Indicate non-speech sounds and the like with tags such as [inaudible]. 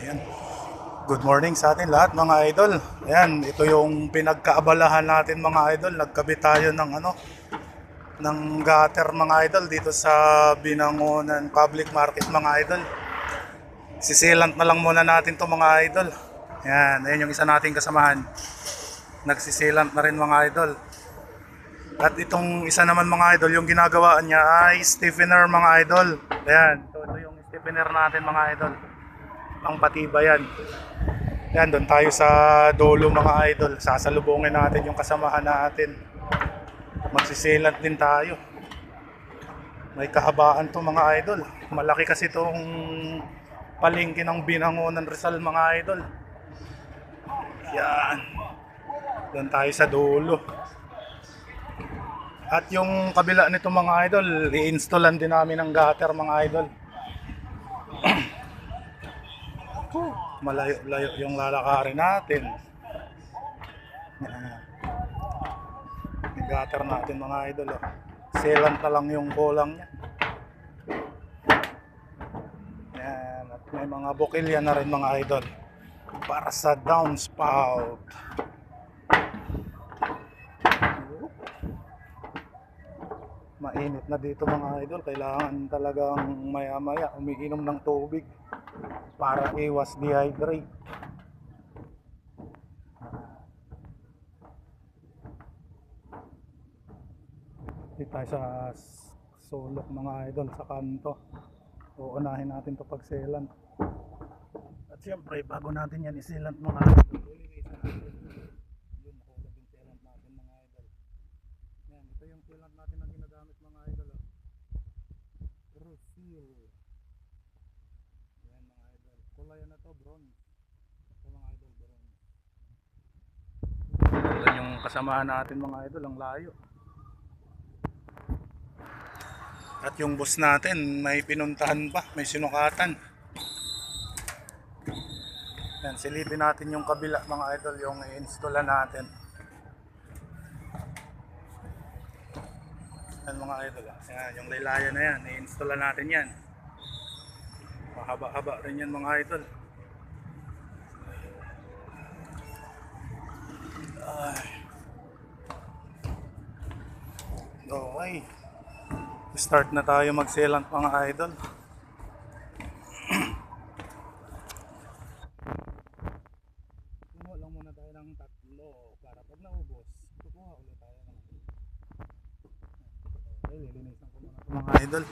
Ayan. Good morning sa atin lahat mga idol. Ayan, ito yung pinagkaabalahan natin mga idol. Nagkabit tayo ng ano ng gutter mga idol dito sa Binangonan Public Market mga idol. Sisilant na lang muna natin to mga idol. Ayan, ayan yung isa nating kasamahan. Nagsisilant na rin mga idol. At itong isa naman mga idol, yung ginagawa niya ay stiffener mga idol. Ayan, ito, ito yung stiffener natin mga idol. Ang patiba yan. Yan, doon tayo sa dolo mga idol. Sasalubungin natin yung kasamahan natin. Magsisilant din tayo. May kahabaan to mga idol. Malaki kasi itong palengke ng Binangonan Rizal mga idol. Yan. Doon tayo sa dulo. At yung kabila nito mga idol, i-installan din namin ng gutter mga idol. Malayo-layo yung lalakarin natin. Gutter natin mga idol. Oh. Sealant na lang yung kulang niya. Yan. At may mga bukilya na rin mga idol. Para sa downspout. Mainit na dito mga idol. Kailangan talagang maya-maya umiinom ng tubig para iwas dehydrate. Dito tayo sa sulok mga idol sa kanto. Uunahin natin to pagselan. At siyempre, bago natin yan isilant mga idol, ulilisan natin. Yun, nakulog yung sealant natin mga idol. Yan, ito yung sealant natin na ginagamit mga idol. Oh. Crusil. Yan mga idol. Kulay na to, bronze. Ito mga idol, bronze. Yan yung kasamahan natin mga idol, ang layo. At yung boss natin, may pinuntahan pa, may sinukatan. Yan, silipin natin yung kabila mga idol, yung i-installan natin. Yan mga idol, ah. yan, yung laylayan na yan, i-installan natin yan. Mahaba-haba rin yan mga idol. Ay. Okay. Start na tayo mag-sealant mga idol. [clears throat] Kuha lang muna tayo ng tatlo para pag naubos, kukuha ulit tayo ng mga idol.